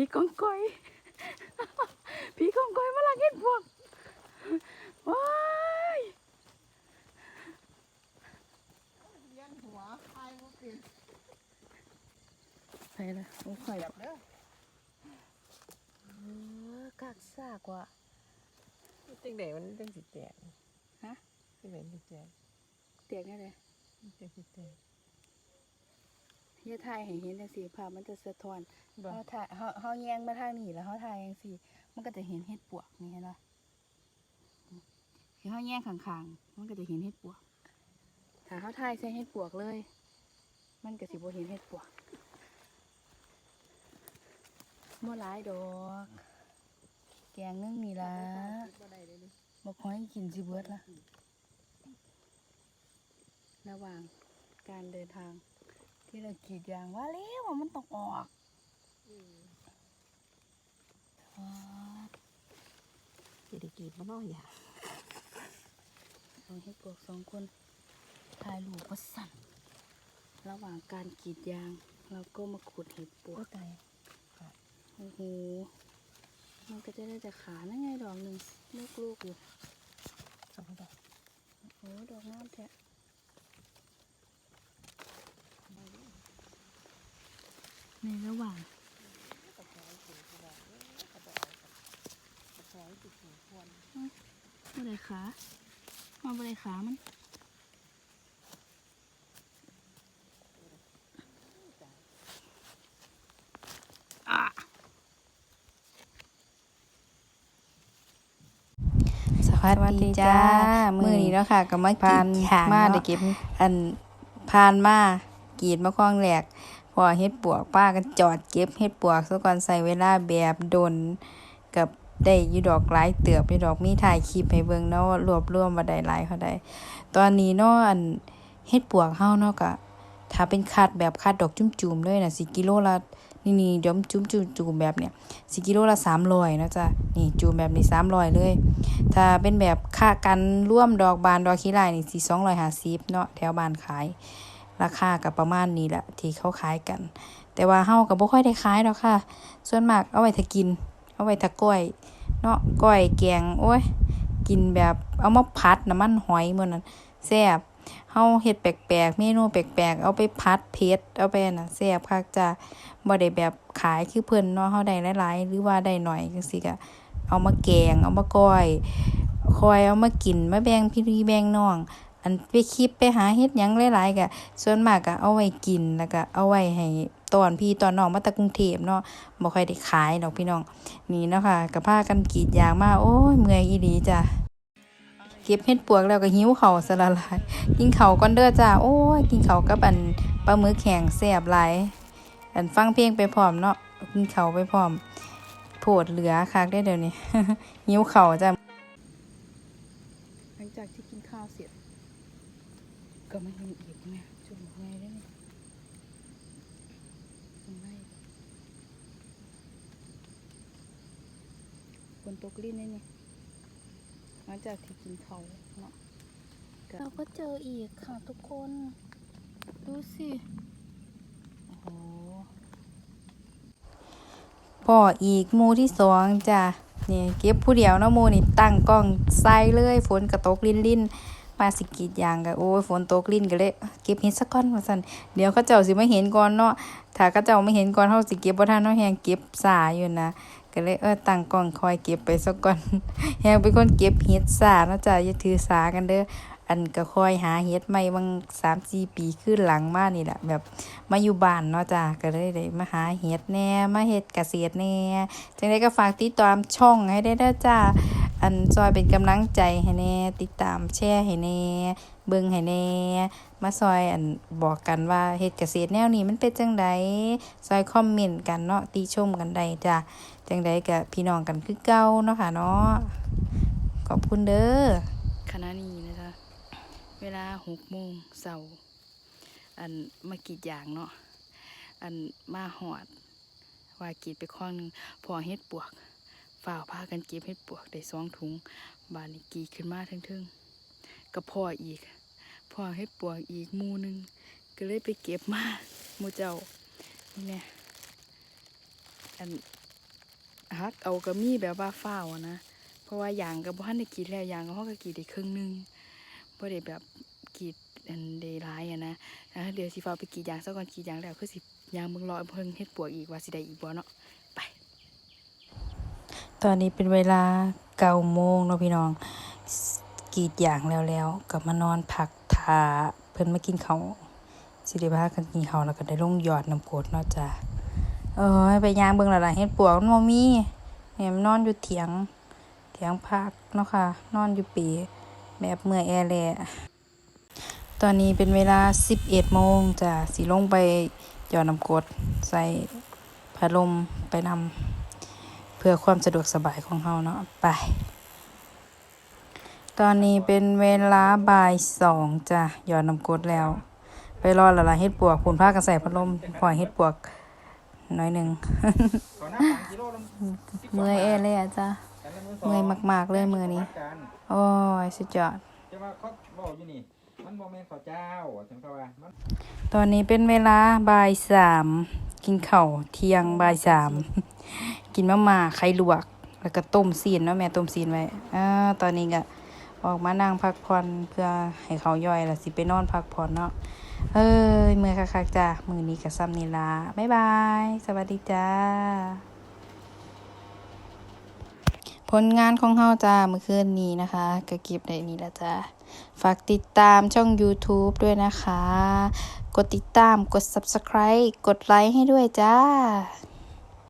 ผีกองกอยผีกองกอยมาลักเห็ดพวกว้ายเลี้ยงหัวคายก็เป็นใส่ละโอ้ข่อยแบบเด้อเออกักซากว่ะจังไดมันจังสิแตกฮะจังไดมันแตกเตียงนี่เลยมันจังสิแตก เฮียถ่ายให้เห็นจังซี่ภาพมันจะสะท้อนบ่ เฮาถ่ายเฮาเฮาแยงมาทางนี้แล้วเฮาถ่ายจังซี่ มันก็จะเห็นเห็ดปวกนี่เห็นบ่คือเฮาแยงข้างๆมันก็จะเห็นเห็ดปวก ถ้าเฮาถ่ายใส่เห็ดปวกเลย มันก็สิบ่เห็นเห็ดปวกบ่หลายดอก แกงนึ่งนี่ล่ะบ่ได้เลยนี่บ่ค่อยกินสิเบิดละระหว่างการเดินทาง ที่เรากรีดยางว่าแล้วว่ามันต้องออกอืมว้าสิได้กีดบ่เน้อยอย่าเราให้พวกสองคนถ่ายรูปว่าสั่นระหว่างการกรีดยาง เราก็มาขุดเห็ดปวโอ้กตายโอ้โห มันก็จะได้แต่ขานั่นไงดอกหนึ่งลูกๆอยู่สองดอกโอ้ดอกน้ำแท้ในระหว่าง กระถอยสิกระดอกเอ้ยกระดอกกระถอ ยสิถึงควรบ่ได้ขามันบ่ได้ขามันอะสวัสดีจ้า มือนี้เนาะค่ะก็มากินมาได้เก็บ อันพานมากรีดมะข้องแหลกพ อเฮ็ดปวกป้าก็จอดเก็บเฮ็ดปวกซะก่อนใส่เวลาแบบดนกับได้อยู่ดอกหลายเตือบอยู่ดอกมีถ่ายคลิปให้เบิ่งเนาะรวบรวมมาได้หลายเท่าใดตอนนี้เนาะอันเฮ็ดปวกเฮาเนาะก็ถ้าเป็นคัดแบบคัดดอกจุ่มๆเลยน่ะสิกิโลละนี่นี่ๆดอมจุ่มๆๆแบบเนี้ยสิกิโลละ300นะจ๊ะนี่จุ่มแบบนี้300เลย ถ้าเป็นแบบค่ากันร่วมดอกบานดอกขี้ลายนี่สี่สองร้อยห้าสิบเนาะแถวบานขาย ราคากับประมาณนี้แหละที่เขาขายกัน แต่ว่าเฮาก็บ่ค่อยได้ขายดอกค่ะ ส่วนมากเอาไว้ถ้ากิน เอาไว้ถ้าก้อยเนาะก้อยแกงโอ้ยกินแบบเอามาผัดน้ำมันหอยมื้อนั้นแซ่บเฮาเฮ็ดแปลกๆ เมนูแปลกๆ เอาไปผัดเผ็ดเอาไปน่ะแซ่บคักจ้ะบ่ได้แบบขายคือเพิ่นเนาะเฮาได้หลายๆ หรือว่าได้หน้อยจังซี่ก็เอามาแกง เอามาก้อยคอยเอามากินมาแบ่งพี่แบ่งน้อง อันไปคลิปไปหาเฮ็ดหยังหลายๆก็ส่วนมากก็เอาไว้กินแล้วก็เอาไว้ให้ตอนพี่ตอนน้องมาจากกรุงเทพเนาะบ่ค่อยได้ขายดอกพี่น้อง นี่เนาะค่ะก็พากันกรีดยางมาโอ้ยเมื่อยอีหลีจ้ะเก็บเฮ็ดปวกแล้วก็หิวเข้าวซะละลายกินเข้าก่อนเด้อจ้าโอ้ยกินเข้ากับอันปลาหมึกแห้งแซ่บหลายอันฟังเพลงไปพร้อมเนาะกินเข้าไปพร้อมโพดเหลือคักได้เดี๋ยวนี้หิวเข้าจ้ะ หลังจากที่กินข้าวเสร็จ ก็มาเห็นอีกเนี่ยจุ่มไงได้เนี่ยจุ่มไงฝนตกลิ้นได้เนี่ยหลังจากที่กินข้าวเนาะเราก็เจออีกค่ะทุกคน ดูสิโอ้โหพ่ออีกหมูที่สองจ้ะนี่เก็บผู้เดียวเนาะหมูนี่ตั้งกล้องใส่เลยฝนกระตกลิ้นลิ้น มาสิกีดยางก็โอ้ยฝนตกลิ้นก็เลยเก็บเห็ดสักก้อนว่าซั่นเดี๋ยวเขาเจ้าสิไมาเห็นก่อนเนาะถ้าเขาเจ้าไม่เห็นก่อนเฮาสิเก็บบ่ทันเนาะแฮงเก็บสาอยู่นะก็เลยเออตั้งกล้องคอยเก็บไปสักก่อนแฮงเป็นคนเก็บเห็ดสาเนาะจ้ะอย่าถือสากันเด้ออันก็คอยหาเห็ดใหม่บาง3-4ปีขึ้นหลังมานี่แหละแบบมาอยู่บ้านเนาะจ้ะก็เลยได้มาหาเห็ดแน่มาเฮ็ดเกษตรแน่จังได้ก็ฝากติดตามช่องให้ได้เด้อจ้า อันซอยเป็นกำลังใจให้แน่ ติดตามแชร์ให้แน่ เบิ่งให้แน่ มาซอยอันบอกกันว่าเฮ็ดเกษตรแนวนี้มันเป็นจังไดซอยคอมเมนต์กันเนาะติชมกันได้จ้ะจังไดก็พี่น้องกันคือเก่าเนาะค่ะเนาะขอบคุณเด้อขณะนี้นะจ๊ะเวลาหกโมงเสาร์อันมากรีดยางเนาะอันมาหอด ว่ากรีดไปข้องหนึงพอเฮ็ดปวก ฝ่าวพากันเก็บเฮ็ดปวกได้สองถุง บานนี้กีขึ้นมาทึ่งๆก็พ่ออีก พ่อเฮ็ดปวกอีกมูหนึงก็เลยไปเก็บมาหมูเจ้านี่เนี่ยอันฮักเอาก็มีแบบว่าฟ้าวอะนะ เพราะว่าอย่างก็บ่ทันได้กีดแล้วอย่างก็เฮาก็กีดได้ครึ่งนึงบ่อได้แบบกีดอันได้ายอะนะเดี๋ยวสิฟ้าไปกีดยางซะก่อนกีดยางแล้วคือสิยางเบิ่งรอเพิ่งเฮ็ดปวกอีกว่าสิได้อีกบ่เนาะ ตอนนี้เป็นเวลาเก้าโมงเนาะพี่น้องกีดยางแล้วแล้วก็มานอนพักทาเพิ่นมากินข้าวสิได้พากันกินข้าวแล้วก็ได้ลงหยอดน้ำกรดเนาะจ้ะเอ้ยไปย่างเบิ่งและล่ะเฮ็ดปวกมันบ่มีแม่มันนอนอยู่เถียงเถียงพักเนาะค่ะ นอนอยู่ปีแบบเมื่อยแอแลตอนนี้เป็นเวลา 11โมงจ้ะสิลงไปหยอดน้ำกรดใส่พัดลมไปนำ เพื่อความสะดวกสบายของเราเนาะไป ตอนนี้เป็นเวลาบ่ายสองจ้ะหยอดน้ำกรดแล้ว ไปรอละละเฮ็ดปวกผุนผ้ากันใส่พัดลมปล่อยเฮ็ดปวกน้อยหนึ่งเมื่อยเอเลยอะจ้ะเมื่อยมาก ๆ เลยมือนี้ โอ้ย สุดยอดจะว่าเขาบอกอยู่นี่มันบ่แม่นข้าวเจ้าจังเขาว่ามันตอนนี้เป็นเวลาบ่ายสามกินข้าวเที่ยงบ่ายสาม กินมะม่าไข่ลวก แล้วก็ต้มซีนเนาะแม่ต้มซีนไว้อ่าตอนนี้ก็ออกมานั่งพักผ่อนเพื่อให้เขาย่อยแล้วสิไปนอนพักผ่อนเนาะเอ้ยมื่อคักๆจ้ามือนี้กับซ้ำนี่ลาบ๊ายบาย สวัสดีจ้า ผลงานของเฮาจ้าเมื่อคืนนี้นะคะก็เก็บได้นี่ละจ้าฝากติดตามช่อง YouTube ด้วยนะคะ กดติดตามกด Subscribe กดไลค์ให้ด้วยจ้า